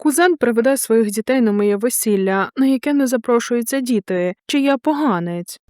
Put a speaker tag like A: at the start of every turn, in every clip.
A: Кузен приведе своїх дітей на моє весілля, на яке не запрошуються діти, чи я поганець.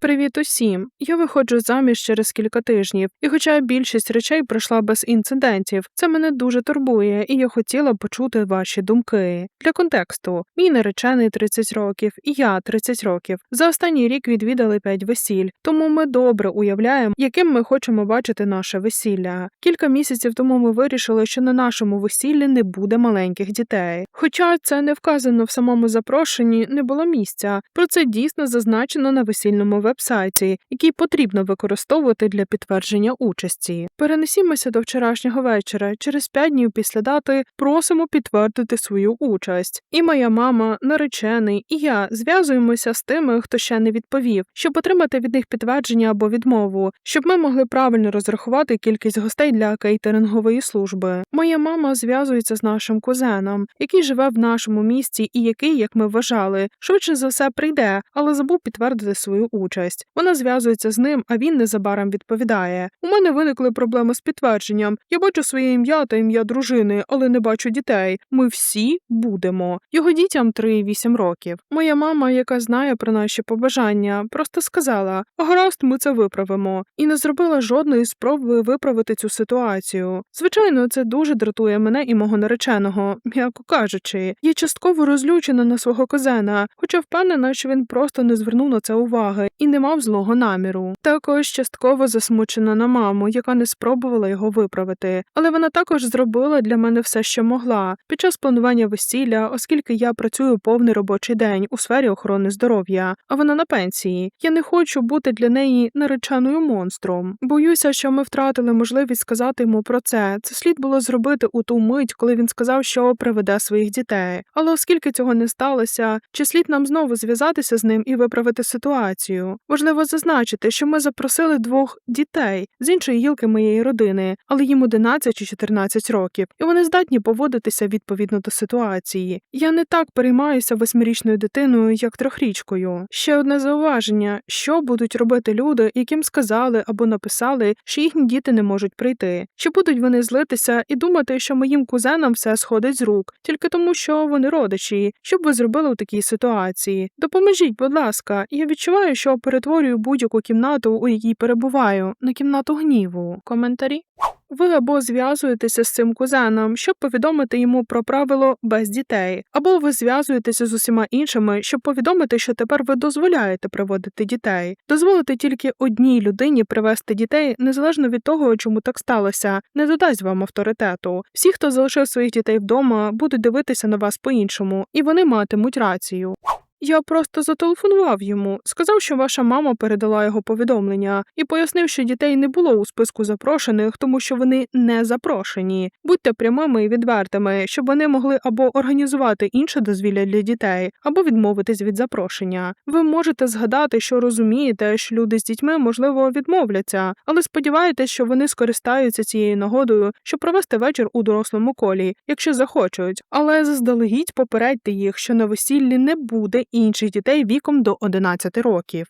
A: Привіт усім! Я виходжу заміж через кілька тижнів, і хоча більшість речей пройшла без інцидентів, це мене дуже турбує, і я хотіла почути ваші думки. Для контексту, мій наречений 30 років, і я 30 років. За останній рік відвідали 5 весіль, тому ми добре уявляємо, яким ми хочемо бачити наше весілля. Кілька місяців тому ми вирішили, що на нашому весіллі не буде маленьких дітей. Хоча це не вказано в самому запрошенні, не було місця. Про це дійсно зазначено на весільному вебсайті, який потрібно використовувати для підтвердження участі. Перенесімося до вчорашнього вечора. Через 5 днів після дати просимо підтвердити свою участь. І моя мама, наречений, і я зв'язуємося з тими, хто ще не відповів, щоб отримати від них підтвердження або відмову, щоб ми могли правильно розрахувати кількість гостей для кейтерингової служби. Моя мама зв'язується з нашим кузеном, який живе в нашому місті і який, як ми вважали, швидше за все прийде, але забув підтвердити свою участь. Вона зв'язується з ним, а він незабаром відповідає: У мене виникли проблеми з підтвердженням. Я бачу своє ім'я та ім'я дружини, але не бачу дітей. Ми всі будемо. Його дітям 3 і 8 років. Моя мама, яка знає про наші побажання, просто сказала: гаразд, ми це виправимо, і не зробила жодної спроби виправити цю ситуацію. Звичайно, це дуже дратує мене і мого нареченого, м'яко кажучи. Я частково розлючена на свого кузена, хоча впевнена, що він просто не звернув на це уваги і не мав злого наміру. Також частково засмучена на маму, яка не спробувала його виправити, але вона також зробила для мене все, що могла під час планування весілля, оскільки я працюю повний робочий день у сфері охорони здоров'я, а вона на пенсії. Я не хочу бути для неї нареченою монстром. Боюся, що ми втратили можливість сказати йому про це. Це слід було зробити у ту мить, коли він сказав, що приведе своїх дітей. Але оскільки цього не сталося, чи слід нам знову зв'язатися з ним і виправити ситуацію? Важливо зазначити, що ми запросили двох дітей з іншої гілки моєї родини, але їм 11 чи 14 років, і вони здатні поводитися відповідно до ситуації. Я не так переймаюся восьмирічною дитиною, як трьохрічкою. Ще одне зауваження: що будуть робити люди, яким сказали або написали, що їхні діти не можуть прийти. Чи будуть вони злитися і думати, що моїм кузенам все сходить з рук, тільки тому, що вони родичі? Що б ви зробили у такій ситуації? Допоможіть, будь ласка, я відчуваю, що перетворюю будь-яку кімнату, у якій перебуваю, на кімнату гніву. Коментарі. Ви або зв'язуєтеся з цим кузеном, щоб повідомити йому про правило без дітей, або ви зв'язуєтеся з усіма іншими, щоб повідомити, що тепер ви дозволяєте приводити дітей. Дозволити тільки одній людині привести дітей, незалежно від того, чому так сталося, не додасть вам авторитету. Всі, хто залишив своїх дітей вдома, будуть дивитися на вас по-іншому, і вони матимуть рацію. Я просто зателефонував йому, сказав, що ваша мама передала його повідомлення, і пояснив, що дітей не було у списку запрошених, тому що вони не запрошені. Будьте прямими і відвертими, щоб вони могли або організувати інше дозвілля для дітей, або відмовитись від запрошення. Ви можете згадати, що розумієте, що люди з дітьми можливо відмовляться, але сподіваєтесь, що вони скористаються цією нагодою, щоб провести вечір у дорослому колі, якщо захочуть. Але заздалегідь попередьте їх, що на весіллі не буде інших дітей віком до 11 років.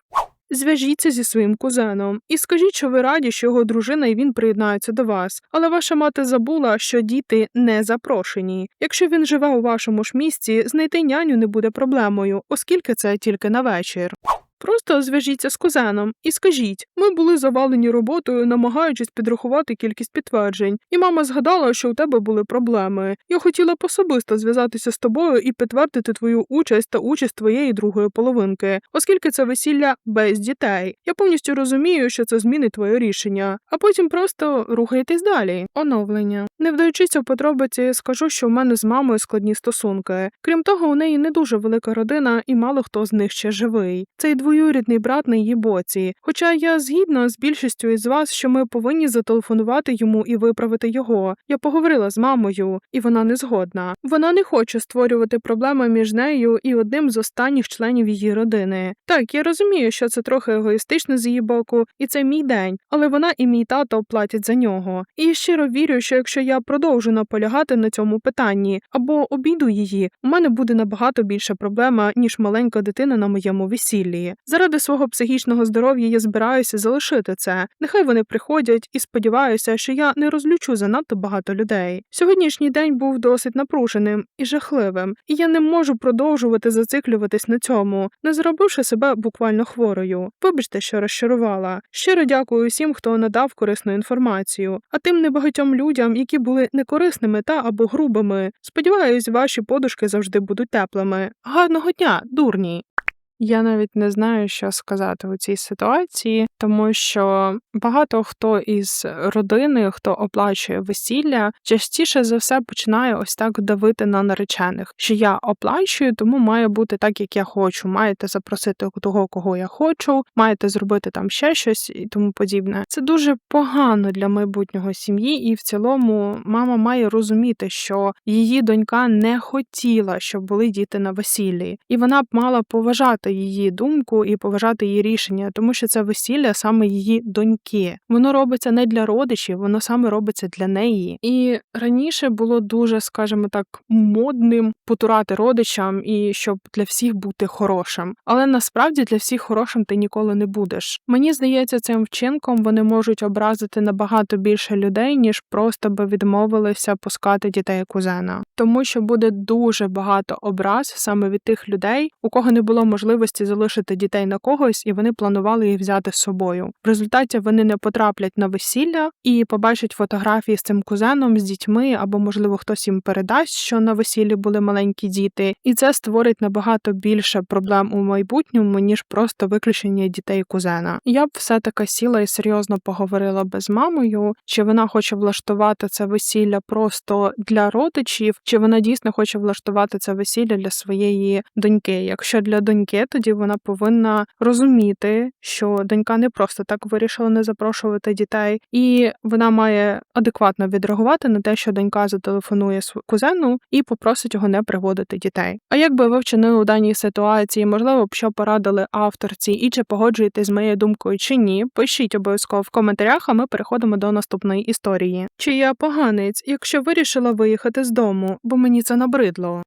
A: Зв'яжіться зі своїм кузеном і скажіть, що ви раді, що його дружина і він приєднаються до вас. Але ваша мати забула, що діти не запрошені. Якщо він живе у вашому ж місці, знайти няню не буде проблемою, оскільки це тільки на вечір. Просто зв'яжіться з кузеном і скажіть, ми були завалені роботою, намагаючись підрахувати кількість підтверджень, і мама згадала, що у тебе були проблеми. Я хотіла б особисто зв'язатися з тобою і підтвердити твою участь та участь твоєї другої половинки, оскільки це весілля без дітей. Я повністю розумію, що це змінить твоє рішення, а потім просто рухайтесь далі. Оновлення. Не вдаючись у подробиці, скажу, що в мене з мамою складні стосунки. Крім того, у неї не дуже велика родина, і мало хто з них ще живий. Цей двоюрідний брат на її боці. Хоча я згідна з більшістю із вас, що ми повинні зателефонувати йому і виправити його. Я поговорила з мамою, і вона не згодна. Вона не хоче створювати проблеми між нею і одним з останніх членів її родини. Так, я розумію, що це трохи егоїстично з її боку, і це мій день, але вона і мій тато платять за нього. І я щиро вірю, що якщо я продовжу наполягати на цьому питанні або обійду її, у мене буде набагато більша проблема, ніж маленька дитина на моєму весіллі. Заради свого психічного здоров'я я збираюся залишити це. Нехай вони приходять і сподіваюся, що я не розлючу занадто багато людей. Сьогоднішній день був досить напруженим і жахливим, і я не можу продовжувати зациклюватись на цьому, не зробивши себе буквально хворою. Вибачте, що розчарувала. Щиро дякую всім, хто надав корисну інформацію, а тим небагатьом людям, які були некорисними та або грубими. Сподіваюсь, ваші подушки завжди будуть теплими. Гарного дня, дурні! Я навіть не знаю, що сказати у цій ситуації, тому що багато хто із родини, хто оплачує весілля, частіше за все починає ось так давити на наречених, що я оплачую, тому має бути так, як я хочу. Маєте запросити того, кого я хочу, маєте зробити там ще щось і тому подібне. Це дуже погано для майбутнього сім'ї, і в цілому мама має розуміти, що її донька не хотіла, щоб були діти на весіллі, і вона б мала поважати її думку і поважати її рішення, тому що це весілля саме її доньки. Воно робиться не для родичів, воно саме робиться для неї. І раніше було дуже, скажімо так, модним потурати родичам і щоб для всіх бути хорошим. Але насправді для всіх хорошим ти ніколи не будеш. Мені здається, цим вчинком вони можуть образити набагато більше людей, ніж просто би відмовилися пускати дітей кузена, тому що буде дуже багато образ саме від тих людей, у кого не було можливості залишити дітей на когось, і вони планували їх взяти з собою. В результаті вони не потраплять на весілля і побачать фотографії з цим кузеном, з дітьми, або, можливо, хтось їм передасть, що на весіллі були маленькі діти, і це створить набагато більше проблем у майбутньому, ніж просто виключення дітей кузена. Я б все таки сіла і серйозно поговорила би з мамою, чи вона хоче влаштувати це весілля просто для родичів, чи вона дійсно хоче влаштувати це весілля для своєї доньки. Якщо для доньки, тоді вона повинна розуміти, що донька не просто так вирішила не запрошувати дітей, і вона має адекватно відреагувати на те, що донька зателефонує св- кузену і попросить його не приводити дітей. А як би ви вчинили у даній ситуації, можливо б що порадили авторці, і чи погоджуєтесь з моєю думкою чи ні? Пишіть обов'язково в коментарях, а ми переходимо до наступної історії. Чи я поганець, якщо вирішила виїхати з дому, бо мені це набридло?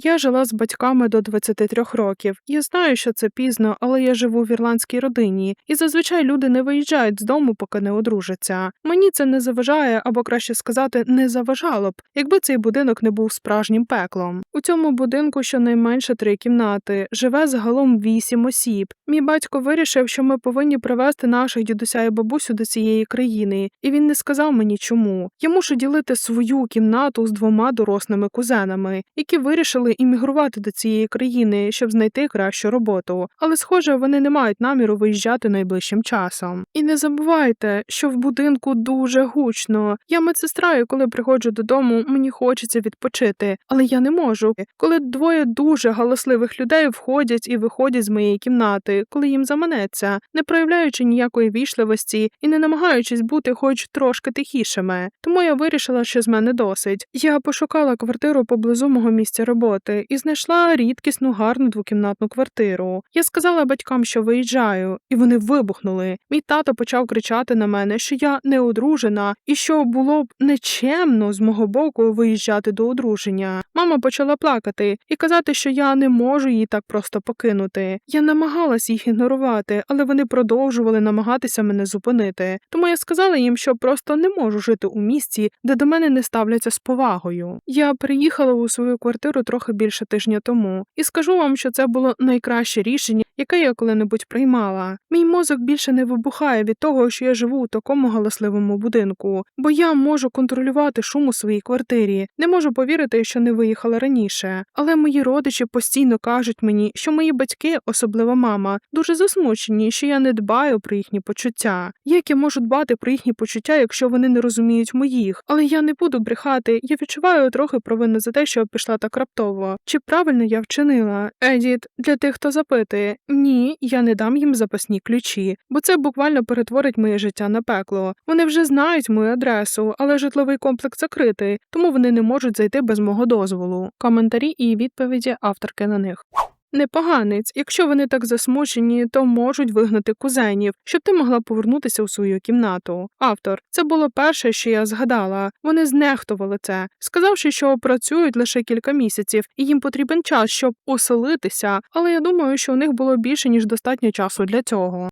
A: Я жила з батьками до 23 років. Я знаю, що це пізно, але я живу в ірландській родині, і зазвичай люди не виїжджають з дому, поки не одружаться. Мені це не заважає, або краще сказати, не заважало б, якби цей будинок не був справжнім пеклом. У цьому будинку щонайменше три кімнати, живе загалом вісім осіб. Мій батько вирішив, що ми повинні привезти наших дідуся і бабусю до цієї країни, і він не сказав мені чому. Я мушу ділити свою кімнату з двома дорослими кузенами, які вирішили іммігрувати до цієї країни, щоб знайти кращу роботу. Але, схоже, вони не мають наміру виїжджати найближчим часом. І не забувайте, що в будинку дуже гучно. Я медсестра, і коли приходжу додому, мені хочеться відпочити, але я не можу. Коли двоє дуже галасливих людей входять і виходять з моєї кімнати, коли їм заманеться, не проявляючи ніякої вічливості і не намагаючись бути хоч трошки тихішими. Тому я вирішила, що з мене досить. Я пошукала квартиру поблизу мого місця роботи і знайшла рідкісну гарну двокімнатну квартиру. Я сказала батькам, що виїжджаю, і вони вибухнули. Мій тато почав кричати на мене, що я не одружена, і що було б нечемно з мого боку виїжджати до одруження. Мама почала плакати і казати, що я не можу її так просто покинути. Я намагалась їх ігнорувати, але вони продовжували намагатися мене зупинити. Тому я сказала їм, що просто не можу жити у місті, де до мене не ставляться з повагою. Я приїхала у свою квартиру трохи більше тижня тому, і скажу вам, що це було найкраще рішення, яке я коли-небудь приймала. Мій мозок більше не вибухає від того, що я живу у такому галасливому будинку, бо я можу контролювати шум у своїй квартирі. Не можу повірити, що не виїхала раніше. Але мої родичі постійно кажуть мені, що мої батьки, особливо мама, дуже засмучені, що я не дбаю про їхні почуття. Як я можу дбати про їхні почуття, якщо вони не розуміють моїх? Але я не буду брехати. Я відчуваю трохи провину за те, що пішла так раптово. Чи правильно я вчинила? Едіт, для тих, хто запитує, ні, я не дам їм запасні ключі, бо це буквально перетворить моє життя на пекло. Вони вже знають мою адресу, але житловий комплекс закритий, тому вони не можуть зайти без мого дозволу. Коментарі і відповіді авторки на них. Непоганець, якщо вони так засмучені, то можуть вигнати кузенів, щоб ти могла повернутися у свою кімнату. Автор, це було перше, що я згадала. Вони знехтували це, сказавши, що працюють лише кілька місяців, і їм потрібен час, щоб оселитися. Але я думаю, що у них було більше ніж достатньо часу для цього.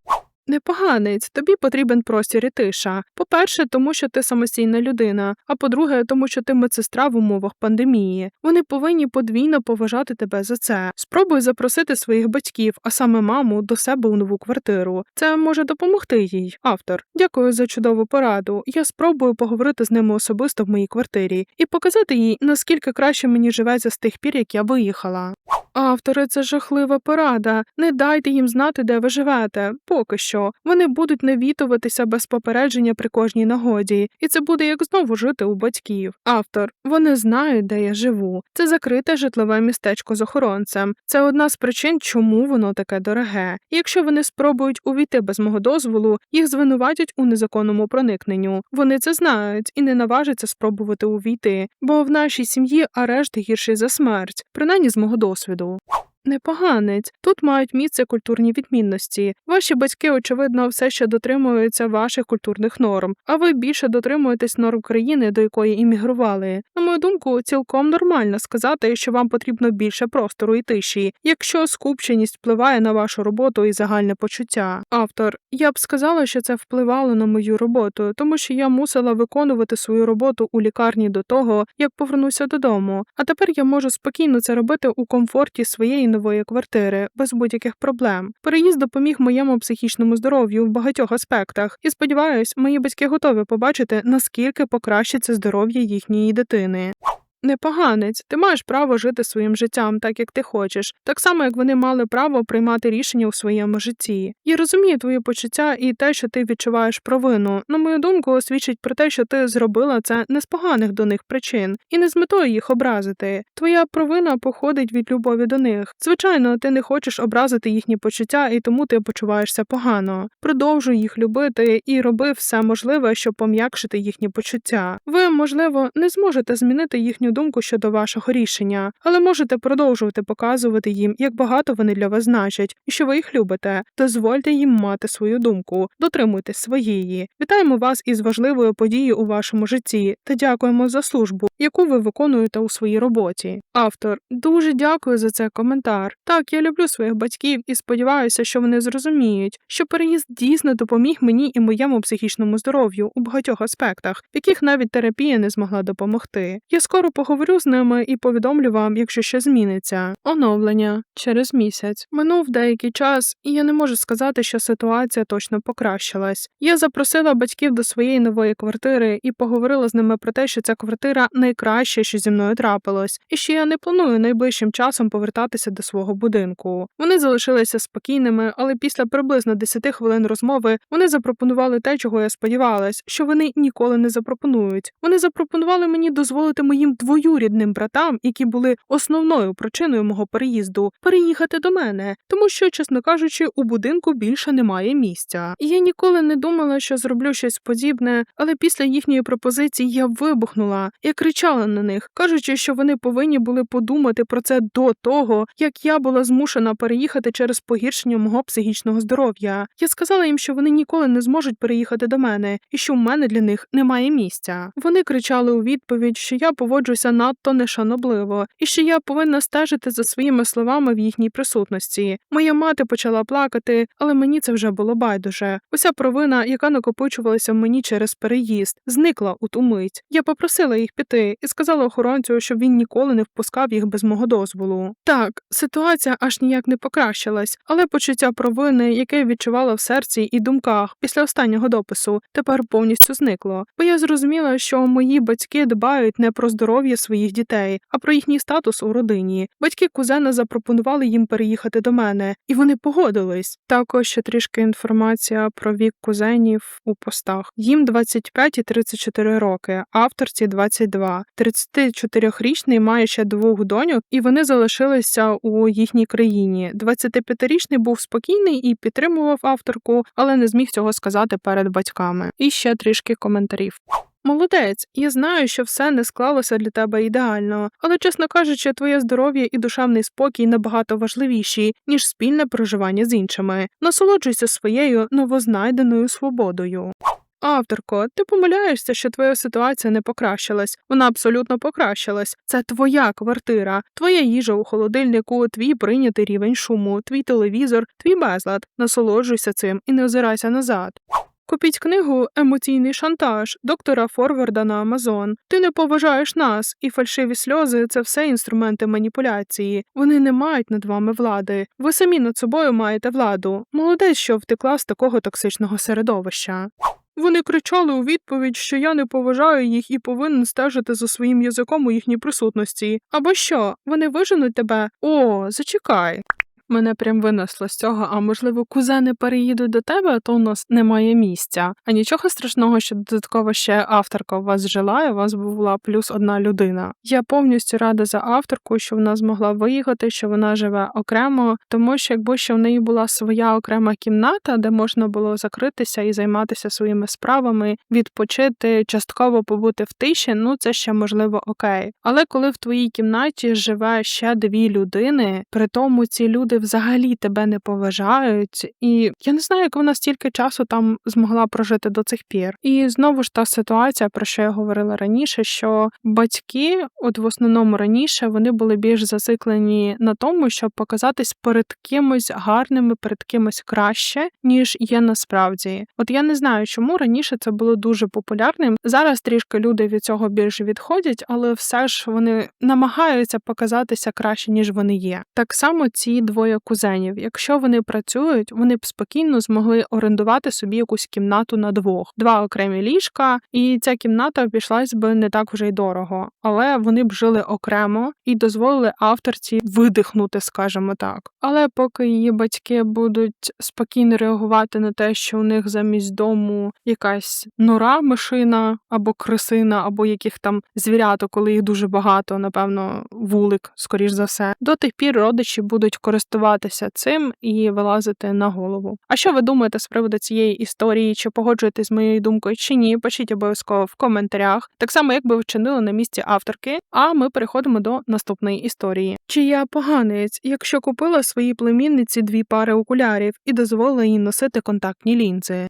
A: Непоганець, тобі потрібен простір і тиша. По-перше, тому що ти самостійна людина, а по-друге, тому що ти медсестра в умовах пандемії. Вони повинні подвійно поважати тебе за це. Спробуй запросити своїх батьків, а саме маму, до себе у нову квартиру. Це може допомогти їй. Автор, дякую за чудову пораду. Я спробую поговорити з ними особисто в моїй квартирі і показати їй, наскільки краще мені живеться з тих пір, як я виїхала. Автори, це жахлива порада. Не дайте їм знати, де ви живете. Поки що. Вони будуть навітуватися без попередження при кожній нагоді, і це буде як знову жити у батьків. Автор, вони знають, де я живу. Це закрите житлове містечко з охоронцем. Це одна з причин, чому воно таке дороге. Якщо вони спробують увійти без мого дозволу, їх звинуватять у незаконному проникненню. Вони це знають і не наважаться спробувати увійти, бо в нашій сім'ї арешт гірший за смерть, принаймні з мого досвіду. 书。Непоганець. Тут мають місце культурні відмінності. Ваші батьки, очевидно, все ще дотримуються ваших культурних норм, а ви більше дотримуєтесь норм країни, до якої іммігрували. На мою думку, цілком нормально сказати, що вам потрібно більше простору і тиші, якщо скупченість впливає на вашу роботу і загальне почуття. Автор, я б сказала, що це впливало на мою роботу, тому що я мусила виконувати свою роботу у лікарні до того, як повернуся додому. А тепер я можу спокійно це робити у комфорті своєї нової квартири без будь-яких проблем. Переїзд допоміг моєму психічному здоров'ю в багатьох аспектах, і сподіваюсь, мої батьки готові побачити, наскільки покращиться здоров'я їхньої дитини. Непоганець, ти маєш право жити своїм життям так, як ти хочеш, так само як вони мали право приймати рішення у своєму житті. Я розумію твої почуття і те, що ти відчуваєш провину. На мою думку, свідчить про те, що ти зробила це не з поганих до них причин і не з метою їх образити. Твоя провина походить від любові до них. Звичайно, ти не хочеш образити їхні почуття, і тому ти почуваєшся погано. Продовжуй їх любити і роби все можливе, щоб пом'якшити їхні почуття. Ви, можливо, не зможете змінити їхню думку щодо вашого рішення, але можете продовжувати показувати їм, як багато вони для вас значать, і що ви їх любите. Дозвольте їм мати свою думку, дотримуйтесь своєї. Вітаємо вас із важливою подією у вашому житті та дякуємо за службу, яку ви виконуєте у своїй роботі. Автор дуже дякую за цей коментар. Так, я люблю своїх батьків і сподіваюся, що вони зрозуміють, що переїзд дійсно допоміг мені і моєму психічному здоров'ю у багатьох аспектах, яких навіть терапія не змогла допомогти. Я скоро поговорю з ними і повідомлю вам, якщо щось зміниться. Оновлення через місяць. Минув деякий час, і я не можу сказати, що ситуація точно покращилась. Я запросила батьків до своєї нової квартири і поговорила з ними про те, що ця квартира найкраще, що зі мною трапилось, і що я не планую найближчим часом повертатися до свого будинку. Вони залишилися спокійними, але після приблизно 10 хвилин розмови вони запропонували те, чого я сподівалась, що вони ніколи не запропонують. Вони запропонували мені дозволити моїм двоюрідним братам, які були основною причиною мого переїзду, переїхати до мене, тому що, чесно кажучи, у будинку більше немає місця. І я ніколи не думала, що зроблю щось подібне, але після їхньої пропозиції я вибухнула і кричала на них, кажучи, що вони повинні були подумати про це до того, як я була змушена переїхати через погіршення мого психічного здоров'я. Я сказала їм, що вони ніколи не зможуть переїхати до мене і що в мене для них немає місця. Вони кричали у відповідь, що я поводжуся надто нешанобливо і що я повинна стежити за своїми словами в їхній присутності. Моя мати почала плакати, але мені це вже було байдуже. Уся провина, яка накопичувалася в мені через переїзд, зникла у ту мить. Я попросила їх піти і сказала охоронцю, щоб він ніколи не впускав їх без мого дозволу. Так, ситуація аж ніяк не покращилась, але почуття провини, яке я відчувала в серці і думках після останнього допису, тепер повністю зникло. Бо я зрозуміла, що мої батьки дбають не про здоров'я своїх дітей, а про їхній статус у родині. Батьки кузена запропонували їм переїхати до мене, і вони погодились. Також ще трішки інформація про вік кузенів у постах. Їм 25 і 34 роки, авторці 22. 34-річний має ще двох доньок, і вони залишилися у їхній країні. 25-річний був спокійний і підтримував авторку, але не зміг цього сказати перед батьками. І ще трішки коментарів. Молодець, я знаю, що все не склалося для тебе ідеально, але, чесно кажучи, твоє здоров'я і душевний спокій набагато важливіші, ніж спільне проживання з іншими. Насолоджуйся своєю новознайденою свободою. Авторко, ти помиляєшся, що твоя ситуація не покращилась. Вона абсолютно покращилась. Це твоя квартира, твоя їжа у холодильнику, твій прийнятий рівень шуму, твій телевізор, твій безлад. Насолоджуйся цим і не озирайся назад. Купіть книгу Емоційний шантаж доктора Форварда на Амазон. Ти не поважаєш нас, і фальшиві сльози це все інструменти маніпуляції. Вони не мають над вами влади. Ви самі над собою маєте владу. Молодець, що втекла з такого токсичного середовища. Вони кричали у відповідь, що я не поважаю їх і повинен стежити за своїм язиком у їхній присутності. Або що, вони виженуть тебе? О, зачекай. Мене прям винесло з цього, а можливо, кузени переїдуть до тебе, а то у нас немає місця. А нічого страшного, що додатково ще авторка у вас жила, і у вас була плюс одна людина. Я повністю рада за авторку, що вона змогла виїхати, що вона живе окремо, тому що якби ще в неї була своя окрема кімната, де можна було закритися і займатися своїми справами, відпочити, частково побути в тиші, ну це ще можливо окей. Але коли в твоїй кімнаті живе ще дві людини, при тому ці люди взагалі тебе не поважають, і я не знаю, як вона стільки часу там змогла прожити до цих пір. І знову ж та ситуація, про що я говорила раніше, що батьки, от в основному раніше, вони були більш зациклені на тому, щоб показатись перед кимось гарними, перед кимось краще, ніж є насправді. От я не знаю, чому раніше це було дуже популярним. Зараз трішки люди від цього більше відходять, але все ж вони намагаються показатися краще, ніж вони є. Так само ці двоє кузенів, якщо вони працюють, вони б спокійно змогли орендувати собі якусь кімнату на двох, два окремі ліжка, і ця кімната обійшлась би не так вже й дорого, але вони б жили окремо і дозволили авторці видихнути, скажімо так. Але поки її батьки будуть спокійно реагувати на те, що у них замість дому якась нора, мишина або крисина, або яких там звіряток, коли їх дуже багато, напевно, вулик, скоріш за все, до тих пір родичі будуть користуватися цим і вилазити на голову. А що ви думаєте з приводу цієї історії? Чи погоджуєтесь з моєю думкою, чи ні? Пишіть обов'язково в коментарях, так само як би вчинили на місці авторки. А ми переходимо до наступної історії. Чи я поганець, якщо купила своїй племінниці дві пари окулярів і дозволила їй носити контактні лінзи?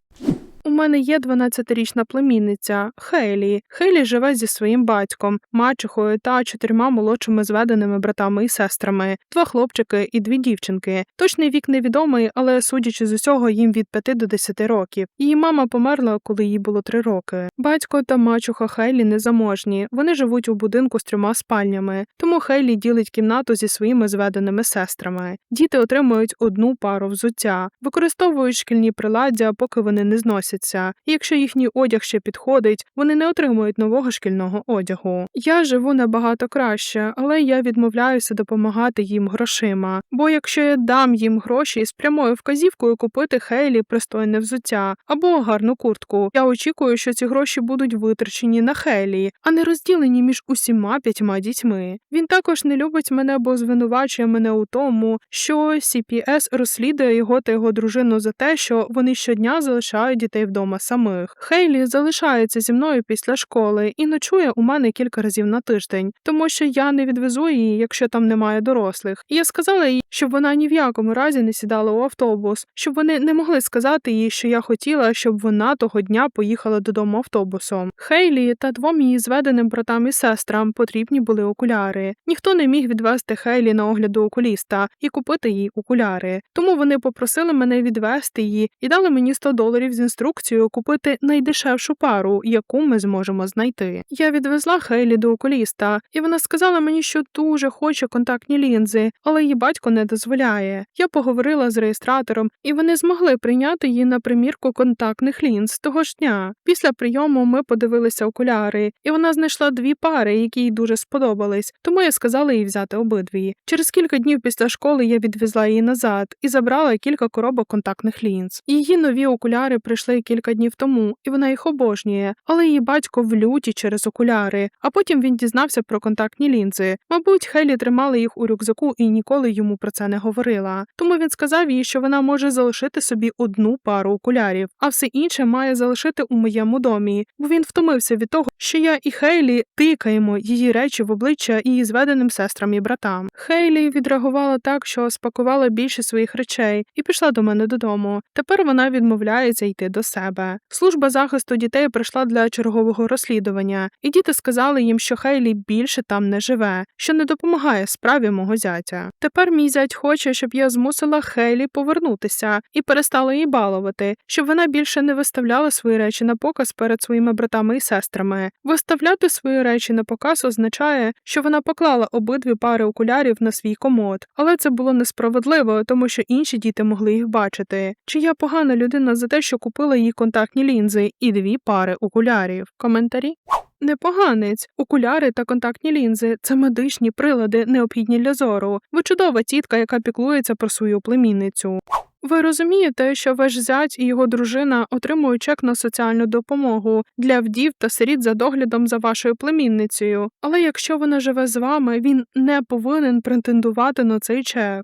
A: Мене є 12-річна племінниця Хейлі. Хейлі живе зі своїм батьком, мачухою та чотирма молодшими зведеними братами і сестрами, два хлопчики і дві дівчинки. Точний вік невідомий, але судячи з усього, їм від 5 до 10 років. Її мама померла, коли їй було 3 роки. Батько та мачуха Хейлі незаможні. Вони живуть у будинку з трьома спальнями, тому Хейлі ділить кімнату зі своїми зведеними сестрами. Діти отримують одну пару взуття, використовують шкільні приладдя, поки вони не зносяться. І якщо їхній одяг ще підходить, вони не отримують нового шкільного одягу. Я живу набагато краще, але я відмовляюся допомагати їм грошима. Бо якщо я дам їм гроші з прямою вказівкою купити Хейлі пристойне взуття або гарну куртку, я очікую, що ці гроші будуть витрачені на Хейлі, а не розділені між усіма п'ятьма дітьми. Він також не любить мене, бо звинувачує мене у тому, що CPS розслідує його та його дружину за те, що вони щодня залишають дітей вдома самих. Хейлі залишається зі мною після школи і ночує у мене кілька разів на тиждень, тому що я не відвезу її, якщо там немає дорослих. І я сказала їй, щоб вона ні в якому разі не сідала у автобус, щоб вони не могли сказати їй, що я хотіла, щоб вона того дня поїхала додому автобусом. Хейлі та двом її зведеним братам і сестрам потрібні були окуляри. Ніхто не міг відвести Хейлі на огляд до окуліста і купити їй окуляри. Тому вони попросили мене відвести її і дали мені 100 доларів з інструкцією купити найдешевшу пару, яку ми зможемо знайти. Я відвезла Хейлі до окуліста, і вона сказала мені, що дуже хоче контактні лінзи, але її батько не дозволяє. Я поговорила з реєстратором, і вони змогли прийняти її на примірку контактних лінз того ж дня. Після прийому ми подивилися окуляри, і вона знайшла дві пари, які їй дуже сподобались, тому я сказала їй взяти обидві. Через кілька днів після школи я відвезла її назад і забрала кілька коробок контактних лінз. Її нові окуляри прийшли кілька кілька днів тому, і вона їх обожнює, але її батько в люті через окуляри. А потім він дізнався про контактні лінзи. Мабуть, Хелі тримала їх у рюкзаку і ніколи йому про це не говорила. Тому він сказав їй, що вона може залишити собі одну пару окулярів, а все інше має залишити у моєму домі, бо він втомився від того, що я і Хейлі тикаємо її речі в обличчя її зведеним сестрам і братам. Хейлі відреагувала так, що спакувала більше своїх речей і пішла до мене додому. Тепер вона відмовляється йти до себе. Служба захисту дітей прийшла для чергового розслідування, і діти сказали їм, що Хейлі більше там не живе, що не допомагає справі мого зятя. Тепер мій зять хоче, щоб я змусила Хейлі повернутися і перестала її балувати, щоб вона більше не виставляла свої речі на показ перед своїми братами і сестрами. Виставляти свої речі на показ означає, що вона поклала обидві пари окулярів на свій комод, але це було несправедливо, тому що інші діти могли їх бачити. Чи я погана людина за те, що купила їй контактні лінзи і дві пари окулярів? Коментарі. Непоганець, окуляри та контактні лінзи це медичні прилади, необхідні для зору. Ви чудова тітка, яка піклується про свою племінницю. Ви розумієте, що ваш зять і його дружина отримують чек на соціальну допомогу для вдів та сиріт за доглядом за вашою племінницею. Але якщо вона живе з вами, він не повинен претендувати на цей чек.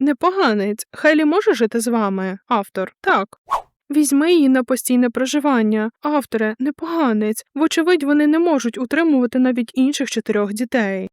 A: Непоганець, Хелі може жити з вами? Автор. Так. Візьми її на постійне проживання. Авторе, непоганець. Вочевидь, вони не можуть утримувати навіть інших чотирьох дітей.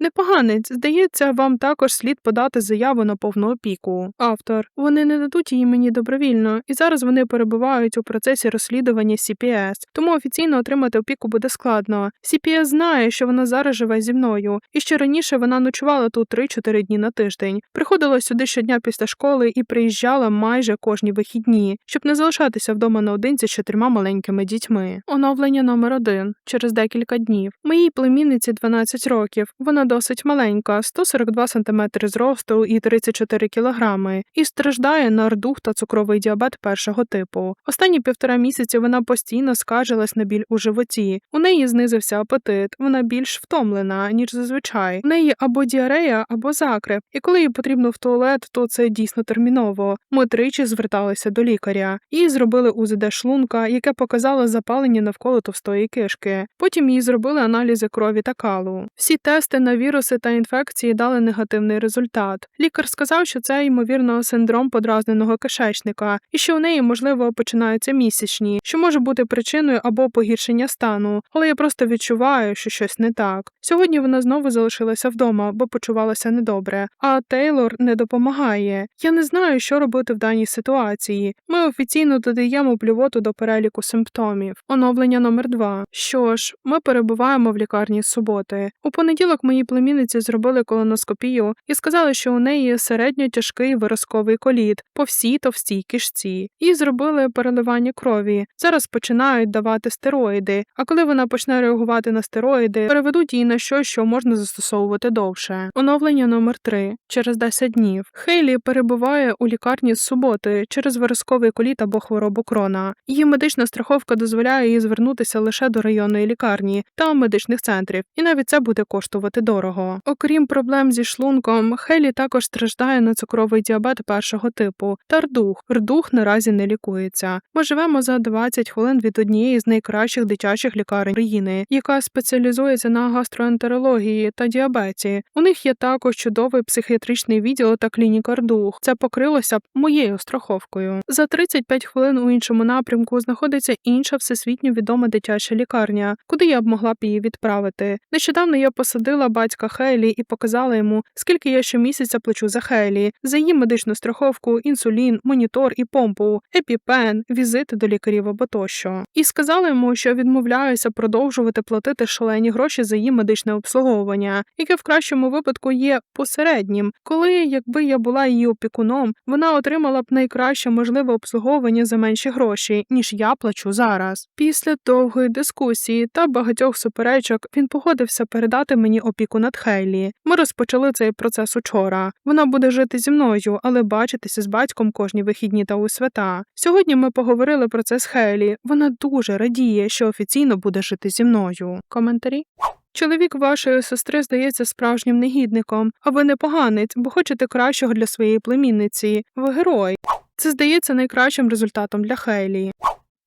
A: Непоганець, здається, вам також слід подати заяву на повну опіку. Автор. Вони не дадуть її мені добровільно, і зараз вони перебувають у процесі розслідування CPS, тому офіційно отримати опіку буде складно. CPS знає, що вона зараз живе зі мною, і ще раніше вона ночувала тут 3-4 дні на тиждень. Приходила сюди щодня після школи і приїжджала майже кожні вихідні, щоб не залишатися вдома наодинці з чотирма маленькими дітьми. Оновлення номер один через декілька днів. Моїй племінниці 12 років. Вона досить маленька, 142 см зросту і 34 кг, і страждає на рдух та цукровий діабет першого типу. Останні півтора місяці вона постійно скаржилась на біль у животі. У неї знизився апетит, вона більш втомлена, ніж зазвичай. У неї або діарея, або закреп, і коли їй потрібно в туалет, то це дійсно терміново. Ми тричі зверталися до лікаря. Їй зробили УЗД шлунка, яке показало запалення навколо товстої кишки. Потім їй зробили аналізи крові та калу. Всі тести на віруси та інфекції дали негативний результат. Лікар сказав, що це ймовірно синдром подразненого кишечника, і що у неї можливо починаються місячні, що може бути причиною або погіршення стану. Але я просто відчуваю, що щось не так. Сьогодні вона знову залишилася вдома, бо почувалася недобре. А Тейлор не допомагає. Я не знаю, що робити в даній ситуації. Ми офіційно додаємо блювоту до переліку симптомів. Оновлення номер 2 Що ж, ми перебуваємо в лікарні з суботи. У понеділок мої племінниці зробили колоноскопію і сказали, що у неї середньо тяжкий виразковий коліт по всій товстій кишці. Їй зробили переливання крові. Зараз починають давати стероїди. А коли вона почне реагувати на стероїди, переведуть її на щось, що можна застосовувати довше. Оновлення номер 3 через 10 днів. Хейлі перебуває у лікарні з суботи через виразковий коліт або хворобу крона. Її медична страховка дозволяє їй звернутися лише до районної лікарні та медичних центрів, і навіть це буде коштувати дорого. Окрім проблем зі шлунком, Хелі також страждає на цукровий діабет першого типу та рдух. Рдух наразі не лікується. Ми живемо за 20 хвилин від однієї з найкращих дитячих лікарень країни, яка спеціалізується на гастроентерології та діабеті. У них є також чудовий психіатричний відділ та клініка рдух. Це покрилося б моєю страховкою. За 35 хвилин у іншому напрямку знаходиться інша всесвітньо відома дитяча лікарня, куди я б могла б її відправити. Нещодавно я посадила батька Хейлі і показала йому, скільки я щомісяця плачу за Хейлі, за її медичну страховку, інсулін, монітор і помпу, епіпен, візити до лікарів або тощо. І сказала йому, що відмовляюся продовжувати платити шалені гроші за її медичне обслуговування, яке в кращому випадку є посереднім, коли, якби я була її опікуном, вона отримала б найкраще можливе обслуговування за менші гроші, ніж я плачу зараз. Після довгої дискусії та багатьох суперечок він погодився передати мені опіку над Хейлі. Ми розпочали цей процес учора. Вона буде жити зі мною, але бачитися з батьком кожні вихідні та у свята. Сьогодні ми поговорили про це з Хейлі. Вона дуже радіє, що офіційно буде жити зі мною. Коментарі. Чоловік вашої сестри здається справжнім негідником, а ви не поганець, бо хочете кращого для своєї племінниці. Ви герой. Це здається найкращим результатом для Хейлі.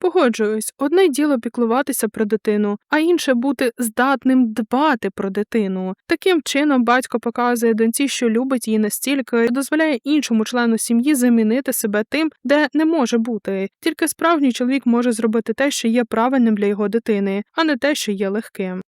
A: Погоджуюсь, одне діло піклуватися про дитину, а інше бути здатним дбати про дитину. Таким чином, батько показує доньці, що любить її настільки, що дозволяє іншому члену сім'ї замінити себе тим, де не може бути. Тільки справжній чоловік може зробити те, що є правильним для його дитини, а не те, що є легким.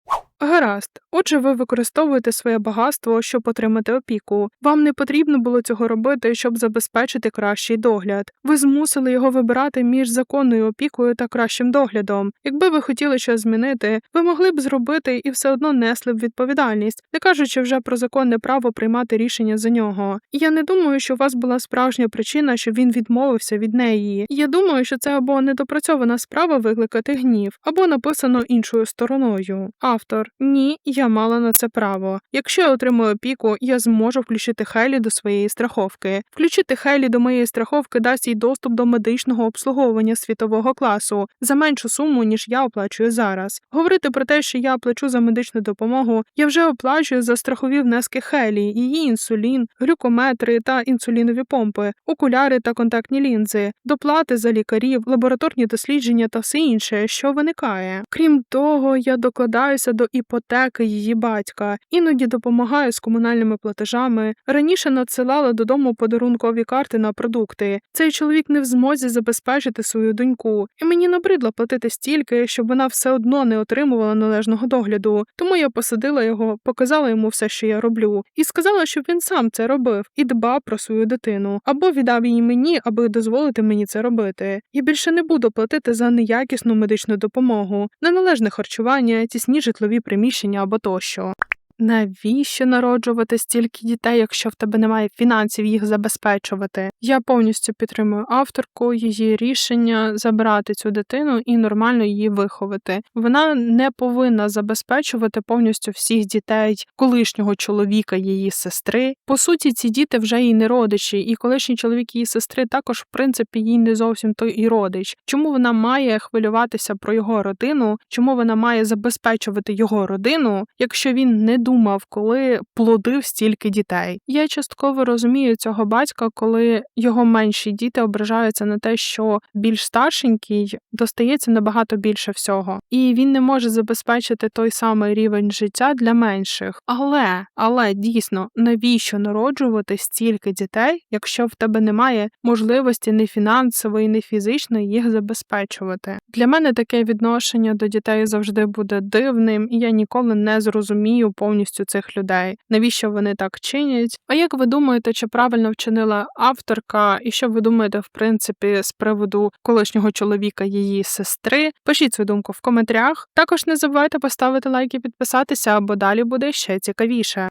A: Гаразд, отже, ви використовуєте своє багатство, щоб отримати опіку. Вам не потрібно було цього робити, щоб забезпечити кращий догляд. Ви змусили його вибирати між законною опікою та кращим доглядом. Якби ви хотіли щось змінити, ви могли б зробити і все одно несли б відповідальність, не кажучи вже про законне право приймати рішення за нього. Я не думаю, що у вас була справжня причина, щоб він відмовився від неї. Я думаю, що це або недопрацьована справа викликати гнів, або написано іншою стороною. Автор ні, я мала на це право. Якщо я отримую опіку, я зможу включити Хелі до своєї страховки. Включити Хелі до моєї страховки дасть їй доступ до медичного обслуговування світового класу за меншу суму, ніж я оплачую зараз. Говорити про те, що я плачу за медичну допомогу, я вже оплачую за страхові внески Хелі, її інсулін, глюкометри та інсулінові помпи, окуляри та контактні лінзи, доплати за лікарів, лабораторні дослідження та все інше, що виникає. Крім того, я докладаюся до іпотеки її батька, іноді допомагаю з комунальними платежами. Раніше надсилала додому подарункові карти на продукти. Цей чоловік не в змозі забезпечити свою доньку, і мені набридло платити стільки, щоб вона все одно не отримувала належного догляду. Тому я посадила його, показала йому все, що я роблю, і сказала, щоб він сам це робив і дбав про свою дитину, або віддав її мені, аби дозволити мені це робити. Я більше не буду платити за неякісну медичну допомогу, неналежне харчування, тісні житлові приміщення або тощо. Навіщо народжувати стільки дітей, якщо в тебе немає фінансів їх забезпечувати? Я повністю підтримую авторку, її рішення забрати цю дитину і нормально її виховати. Вона не повинна забезпечувати повністю всіх дітей колишнього чоловіка її сестри. По суті, ці діти вже їй не родичі, і колишній чоловік її сестри також, в принципі, їй не зовсім той і родич. Чому вона має хвилюватися про його родину? Чому вона має забезпечувати його родину, якщо він не думав, коли плодив стільки дітей. Я частково розумію цього батька, коли його менші діти ображаються на те, що більш старшенький достається набагато більше всього, і він не може забезпечити той самий рівень життя для менших. Але, але дійсно, навіщо народжувати стільки дітей, якщо в тебе немає можливості ні фінансової, ні фізичної їх забезпечувати? Для мене таке відношення до дітей завжди буде дивним, і я ніколи не зрозумію повністю цих людей, навіщо вони так чинять. А як ви думаєте, чи правильно вчинила авторка, і що ви думаєте, в принципі, з приводу колишнього чоловіка її сестри? Пишіть свою думку в коментарях. Також не забувайте поставити лайк і підписатися, бо далі буде ще цікавіше.